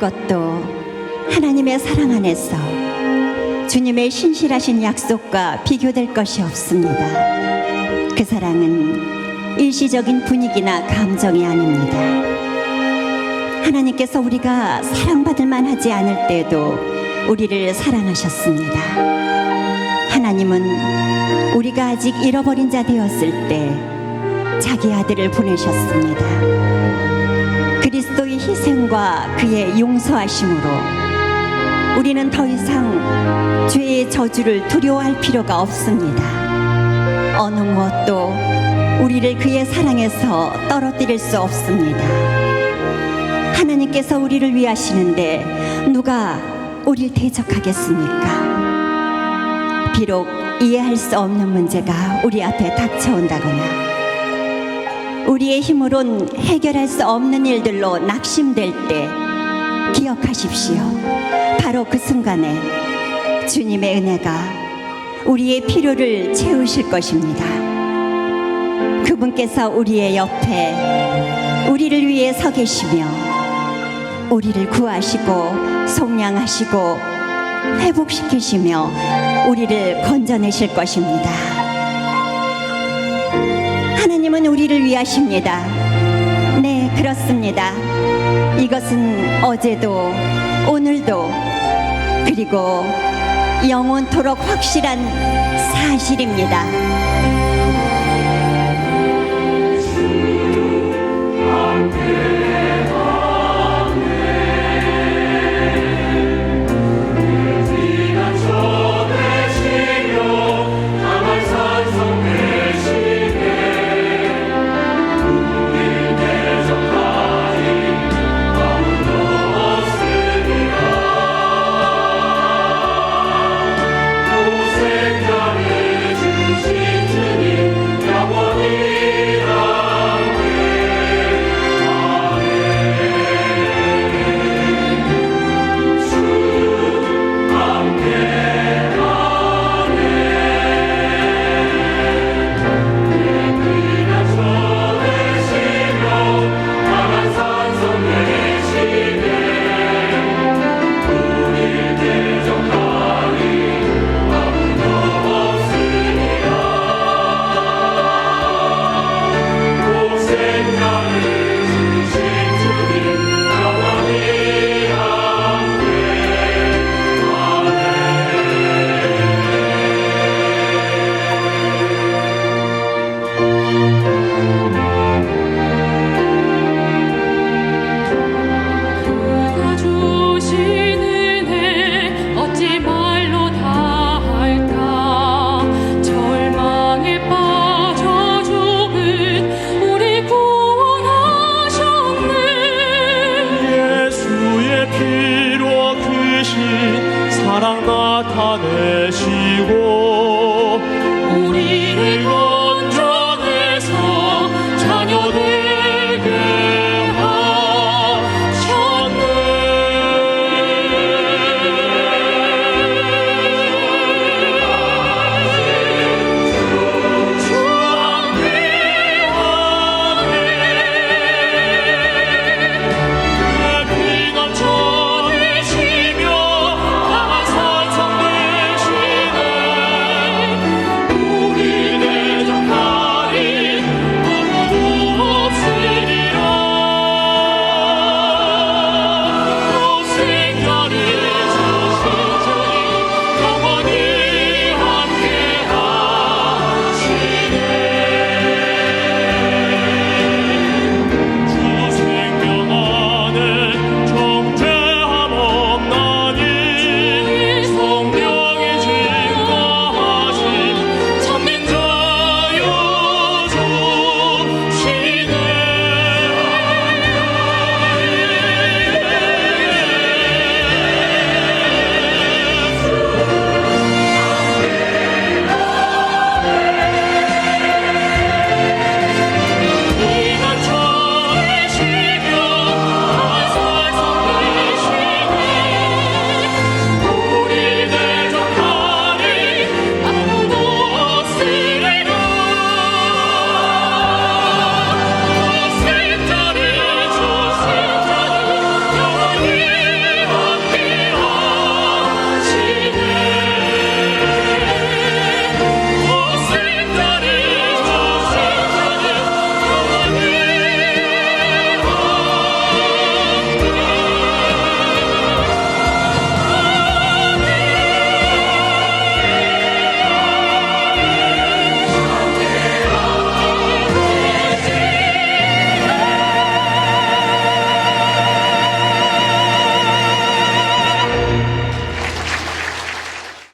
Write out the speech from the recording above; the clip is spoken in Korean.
아무것도 하나님의 사랑 안에서 주님의 신실하신 약속과 비교될 것이 없습니다. 그 사랑은 일시적인 분위기나 감정이 아닙니다. 하나님께서 우리가 사랑받을 만하지 않을 때도 우리를 사랑하셨습니다. 하나님은 우리가 아직 잃어버린 자 되었을 때 자기 아들을 보내셨습니다. 그리스도의 희생과 그의 용서하심으로 우리는 더 이상 죄의 저주를 두려워할 필요가 없습니다. 어느 무엇도 우리를 그의 사랑에서 떨어뜨릴 수 없습니다. 하나님께서 우리를 위하시는데 누가 우리를 대적하겠습니까? 비록 이해할 수 없는 문제가 우리 앞에 닥쳐온다거나 우리의 힘으론 해결할 수 없는 일들로 낙심될 때 기억하십시오. 바로 그 순간에 주님의 은혜가 우리의 필요를 채우실 것입니다. 그분께서 우리의 옆에 우리를 위해 서 계시며 우리를 구하시고 속량하시고 회복시키시며 우리를 건져내실 것입니다. 하나님은 우리를 위하십니다. 네, 그렇습니다. 이것은 어제도 오늘도 그리고 영원토록 확실한 사실입니다. 그가 나타내시고